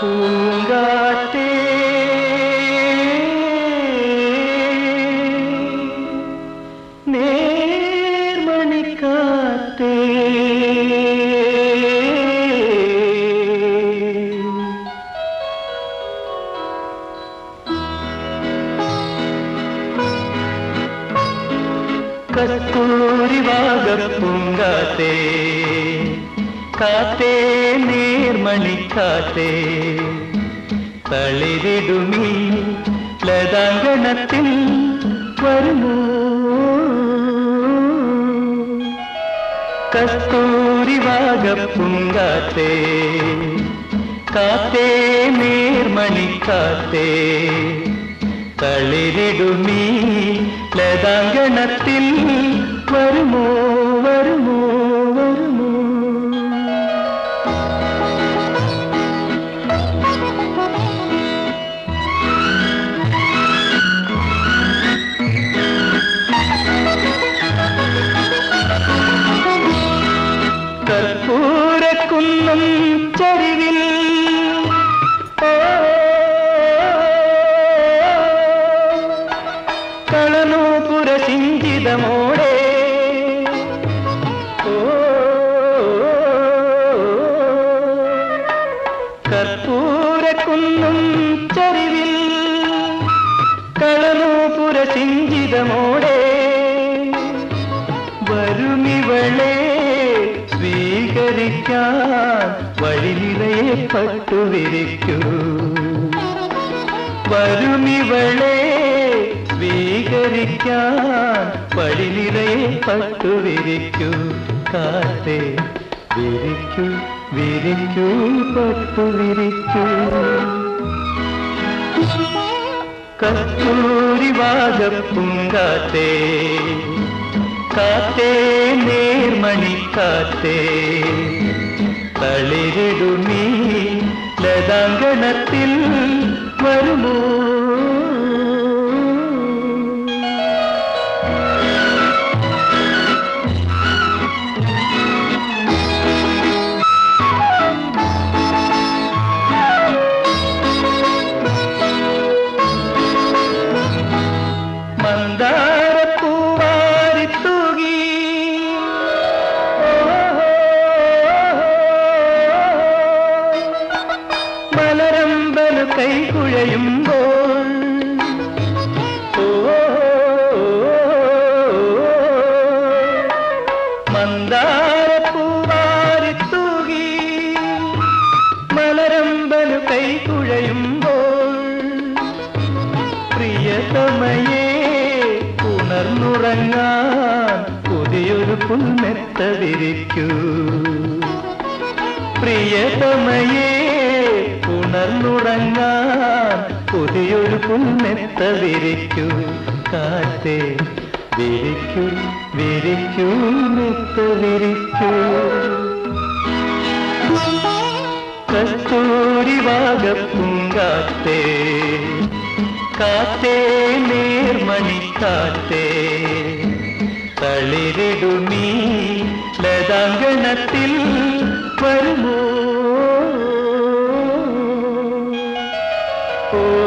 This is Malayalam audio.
പൂങ്കാറ്റേ. നേർമണിക്കാറ്റേ കസ്തൂരി വാഗപ്പൂങ്കാത്തേ കാത്തേ നീർമണിക്കാത്തേ തളിരിടുമീ ലതാങ്കണത്തിൽ വരുമോ കസ്തൂരി വാഗപ്പൂങ്കാത്തേ കാത്തേ നീർമണിക്കാത്തേ തളിരിടുമീ ലതാങ്കണത്തിൽ വരുമോ വരുമോ വരുമോ ചരിവിൽ. ഓ, കളനൂപുര സിഞ്ചിതമോടെ ഓ, കർപ്പൂരക്കുന്നം ചരിവിൽ കളനൂപുര സിഞ്ചിതമോടെ വരുമിവളെ സ്വീകരിക്കാൻ വഴി നിറയെ പട്ടുവിരിക്കൂ. വരുമിവളെ സ്വീകരിക്കാൻ വഴി നിറയെ പട്ടുവിരിക്കൂ. കാത്തേ വിരിക്കൂ വിരിക്കൂ പട്ടുവിരിക്കൂ. കസ്തൂരി വാദപ്പുങ്കാത്തേ കാത്തേ നേർമണി കാത്തേ തളിരിടുമീ ലതാങ്കണത്തിൽ വരുമോ? മലരമ്പന് കൈകുഴയുമ്പോൾ. ഓ മന്ദാരപ്പൂവാരി തൂകി മലരമ്പന് കൈകുഴയുമ്പോൾ. പ്രിയതമയേ ഉണർന്നുറങ്ങാൻ പുതിയൊരു പുൽമെത്ത പ്രിയതമയേ ഉണർന്നുറങ്ങാൻ പുതിയൊരു പുന്നെത്ത വിരിക്കൂ. കാറ്റേ വിരിക്കൂ വിരിക്കൂ നെത്ത വിരിക്കൂ. കസ്തൂരി വാഗപ്പുങ്കാത്തേ കാത്തേ നേർമണി കാത്തേ. തളിരിടുമീ ലതാങ്കണത്തിൽ വരുമോ? Oh.